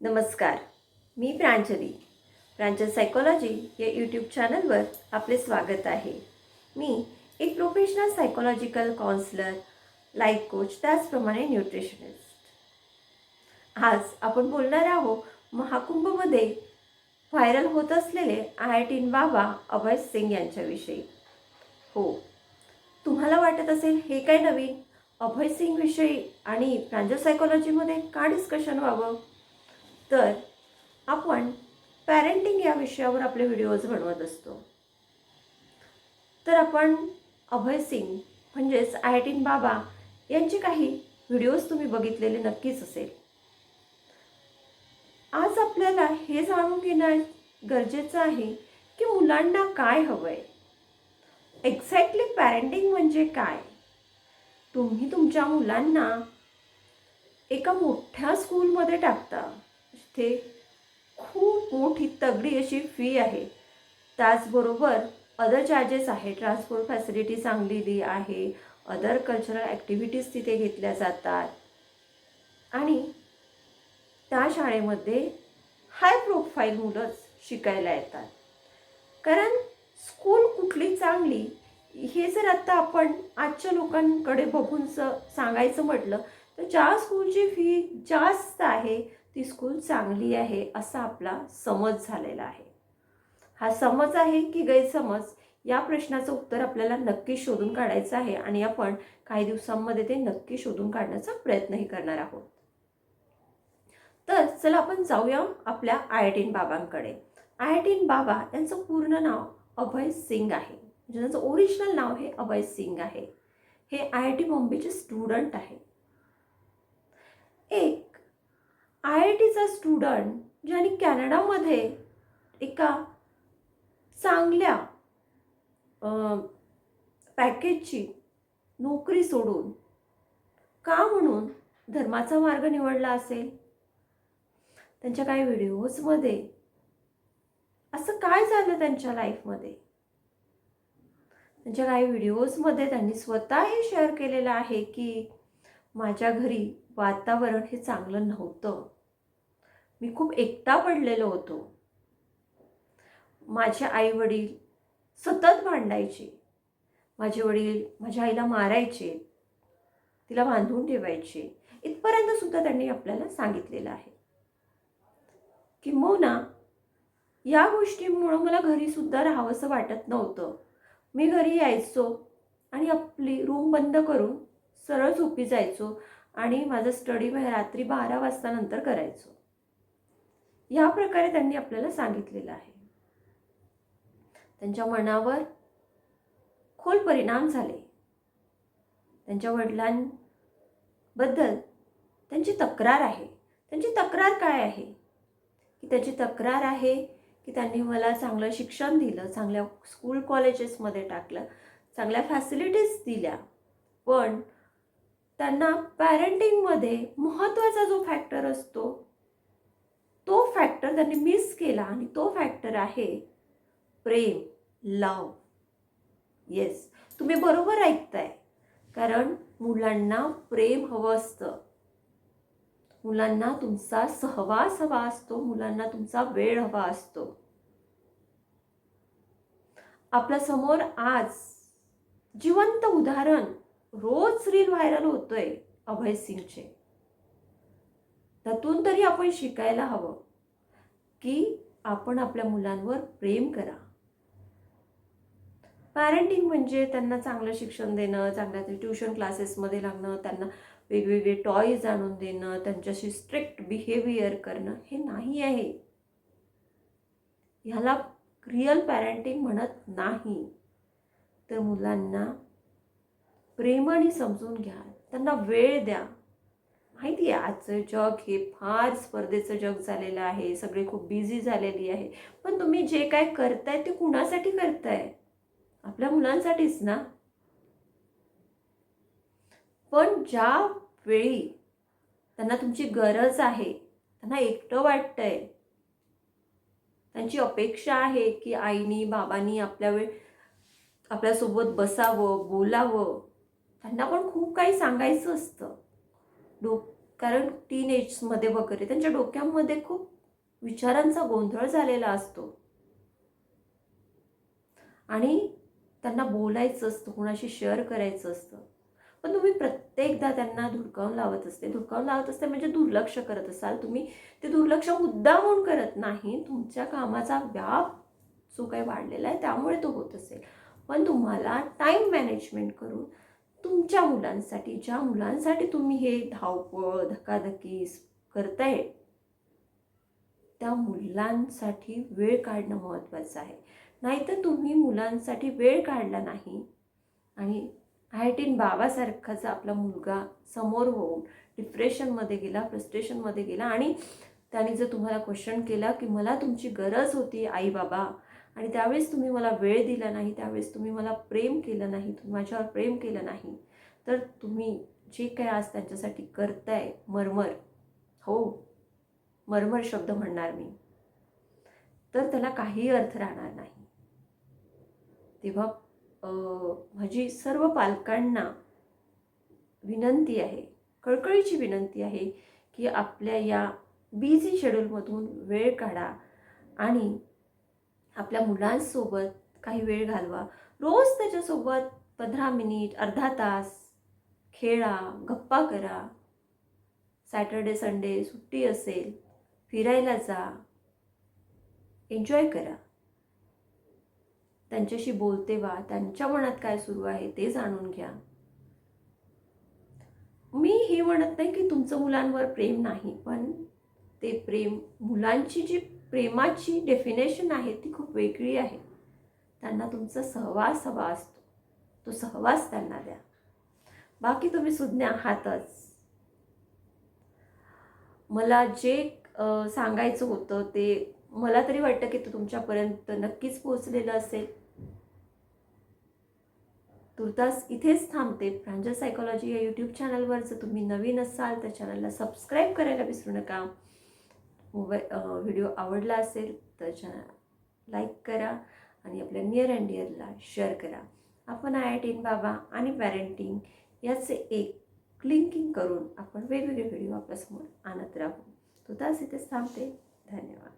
नमस्कार मी प्रांजली. प्रांजल सायकोलॉजी या यूट्यूब चॅनलवर आपले स्वागत आहे. मी एक professional psychological counsellor life coach त्याचप्रमाणे न्यूट्रिशनिस्ट आज आपण बोलणार आहोत महाकुंभमध्ये व्हायरल होत असलेले आय आय टीन बाबा अभय सिंग यांच्याविषयी. हो तुम्हाला वाटत असेल हे काय नवीन? अभय सिंग विषयी आणि प्रांजल सायकोलॉजीमध्ये का डिस्कशन व्हावं? तर आपण पॅरेंटिंग या विषयावर आपले व्हिडिओज बनवत असतो. तर आपण अभय सिंग म्हणजेच आय टीन बाबा यांचे काही व्हिडिओज तुम्ही बघितलेले नक्कीच असेल. आज आपल्याला हे जाणून घेणं गरजेचं आहे की मुलांना काय हवं आहे एक्झॅक्टली पॅरेंटिंग म्हणजे काय? तुम्ही तुमच्या मुलांना एका मोठ्या स्कूलमध्ये टाकता. इथे खूप मोठी तगडी अशी फी आहे. त्याचबरोबर अदर चार्जेस आहे ट्रान्सपोर्ट फॅसिलिटी चांगलेली आहे. अदर कल्चरल ॲक्टिव्हिटीज तिथे घेतल्या जातात. आणि त्या शाळेमध्ये हाय प्रोफाईल मुलंच शिकायला येतात. कारण स्कूल कुठली चांगली हे जर आत्ता आपण आजच्या लोकांकडे बघून स सांगायचं म्हटलं तर ज्या स्कूलची फी जास्त आहे ती स्कूल चांगली आहे असा आपला समज झालेला आहे. हा समज आहे की गैरसमज या प्रश्नाचं उत्तर आपल्याला नक्की शोधून काढायचं आहे आणि आपण काही दिवसांमध्ये ते नक्की शोधून काढण्याचा प्रयत्नही करणार आहोत. तर चला आपण जाऊया आपल्या आयटीन बाबांकडे. आयटीन बाबा यांचं पूर्ण नाव अभय सिंग आहे. म्हणजे त्यांचं ओरिजिनल नाव हे अभय सिंग आहे. हे आय आय टी बॉम्बेचे स्टुडंट आहे. एक आय आय टीचा स्टुडंट ज्याने कॅनडामध्ये एका चांगल्या पॅकेजची नोकरी सोडून का म्हणून धर्माचा मार्ग निवडला असेल? त्यांच्या काही व्हिडिओजमध्ये असं काय झालं त्यांच्या लाईफमध्ये? त्यांच्या काही व्हिडिओजमध्ये त्यांनी स्वतः हे शेअर केलेलं आहे की माझ्या घरी वातावरण हे चांगलं नव्हतं. मी खूप एकटा पडलेलो होतो. माझे आई वडील सतत भांडायचे. माझे वडील माझ्या आईला मारायचे. तिला बांधून ठेवायचे. इथपर्यंत सुद्धा त्यांनी आपल्याला सांगितलेलं आहे. किंबहुना या गोष्टीमुळं मला घरीसुद्धा राहावंसं वाटत नव्हतं. मी घरी यायचो आणि आपली रूम बंद करून सरळ झोपी जायचो आणि माझं स्टडी रात्री बारा वाजता नंतर करायचो. या प्रकारे त्यांनी आपल्याला सांगितलेलं आहे. त्यांच्या मनावर खोल परिणाम झाले. त्यांच्या वडिलांबद्दल त्यांची तक्रार आहे. त्यांची तक्रार काय आहे? की त्याची तक्रार आहे की त्यांनी मला चांगलं शिक्षण दिलं चांगल्या स्कूल कॉलेजेसमध्ये टाकलं चांगल्या फॅसिलिटीज दिल्या. पण त्यांना पॅरेंटिंगमध्ये महत्त्वाचा जो फॅक्टर असतो तो फॅक्टर त्यांनी मिस केला आणि तो फॅक्टर आहे प्रेम लव येस तुम्ही बरोबर ऐकताय. कारण मुलांना प्रेम हवं असतं. मुलांना तुमचा सहवास हवा असतो. मुलांना तुमचा वेळ हवा असतो. आपल्यासमोर आज जिवंत उदाहरण रोज रील व्हायरल होतोय अभय सिंगचे. त्यातून तरी आपण शिकायला हवं की आपण आपल्या मुलांवर प्रेम करा. पॅरेंटिंग म्हणजे त्यांना चांगलं शिक्षण देणं चांगल्या ट्युशन क्लासेसमध्ये लागणं त्यांना वेगवेगळे टॉयज आणून देणं त्यांच्याशी स्ट्रिक्ट बिहेवियर करणं हे नाही आहे. ह्याला रिअल पॅरेंटिंग म्हणत नाही. तर मुलांना प्रेमाने समजून घ्या त्यांना वेळ द्या. माहिती आहे आजचं जग हे फार स्पर्धेचं जग झालेलं आहे सगळे खूप बिझी झालेली आहे. पण तुम्ही जे काय करताय ते कुणासाठी करताय? आपल्या मुलांसाठीच ना? पण ज्या वेळी त्यांना तुमची गरज आहे त्यांना एकटं वाटतंय त्यांची अपेक्षा आहे की आईनी बाबांनी आपल्या वेळ आपल्यासोबत बसावं बोलावं त्यांना पण खूप काही सांगायचं असतं. डोक कारण टीन एजमध्ये वगैरे त्यांच्या डोक्यामध्ये खूप विचारांचा गोंधळ झालेला असतो. आणि त्यांना बोलायचं असतं कोणाशी शेअर करायचं असतं. पण तुम्ही प्रत्येकदा त्यांना धुडकावून लावत असते. धुडकावून लावत असते म्हणजे दुर्लक्ष करत असाल तुम्ही. ते दुर्लक्ष मुद्दामून करत नाही. तुमच्या कामाचा व्याप जो काही वाढलेला आहे त्यामुळे तो होत असेल. पण तुम्हाला टाईम मॅनेजमेंट करून तुमच्या मुलांसाठी ज्या मुलांसाठी तुम्ही हे धावपळ धकाधकी करताय त्या मुलांसाठी वेळ काढणं महत्त्वाचं आहे. नाहीतर तुम्ही मुलांसाठी वेळ काढला नाही आणि आय टीन बाबासारखाचा आपला मुलगा समोर होऊन डिप्रेशनमध्ये गेला फ्रस्ट्रेशनमध्ये गेला आणि त्याने जर तुम्हाला क्वेश्चन केला की मला तुमची गरज होती आई बाबा आणि त्यावेळेस तुम्ही मला वेळ दिला नाही त्यावेळेस तुम्ही मला प्रेम केलं नाही तुम्ही माझ्यावर प्रेम केलं नाही तर तुम्ही जे काय आज त्यांच्यासाठी करताय मरमर हो मरमर शब्द म्हणणार मी तर त्याला काही अर्थ राहणार नाही. तेव्हा माझी सर्व पालकांना विनंती आहे कळकळीची विनंती आहे की आपल्या या बिझी शेड्यूलमधून वेळ काढा आणि आपल्या मुलांसोबत काही वेळ घालवा. रोज त्याच्यासोबत पंधरा मिनिट अर्धा तास खेळा गप्पा करा. सॅटर्डे संडे सुट्टी असेल फिरायला जा. एन्जॉय करा. त्यांच्याशी बोलते वा त्यांच्या मनात काय सुरू आहे ते जाणून घ्या. मी हे म्हणत नाही की तुमचं मुलांवर प्रेम नाही पण ते प्रेम मुलांची जी प्रेमाची डेफिनेशन आहे ती खूप वेगळी आहे. त्यांना तुमचा सहवास हवा असतो. तो सहवास त्यांना द्या. बाकी तुम्ही सुज्ञा आहातच. मला जे सांगायचं होतं ते मला तरी वाटतं की तो तुमच्यापर्यंत नक्कीच पोहोचलेलं असेल. तुर्तास इथेच थांबते. प्रांजल सायकॉलॉजी या यूट्यूब चॅनलवर जर तुम्ही नवीन असाल तर चॅनलला सबस्क्राईब करायला विसरू नका. मोबाईल व्हिडिओ आवडला असेल तर लाईक करा आणि आपल्या नियर अँड डिअरला शेअर करा. आपण आय आय टीन बाबा आणि पॅरेंटिंग याचे एक लिंकिंग करून आपण वेगवेगळे व्हिडिओ आपल्यासमोर आणत राहू. तुर्तास इथेच थांबते. धन्यवाद.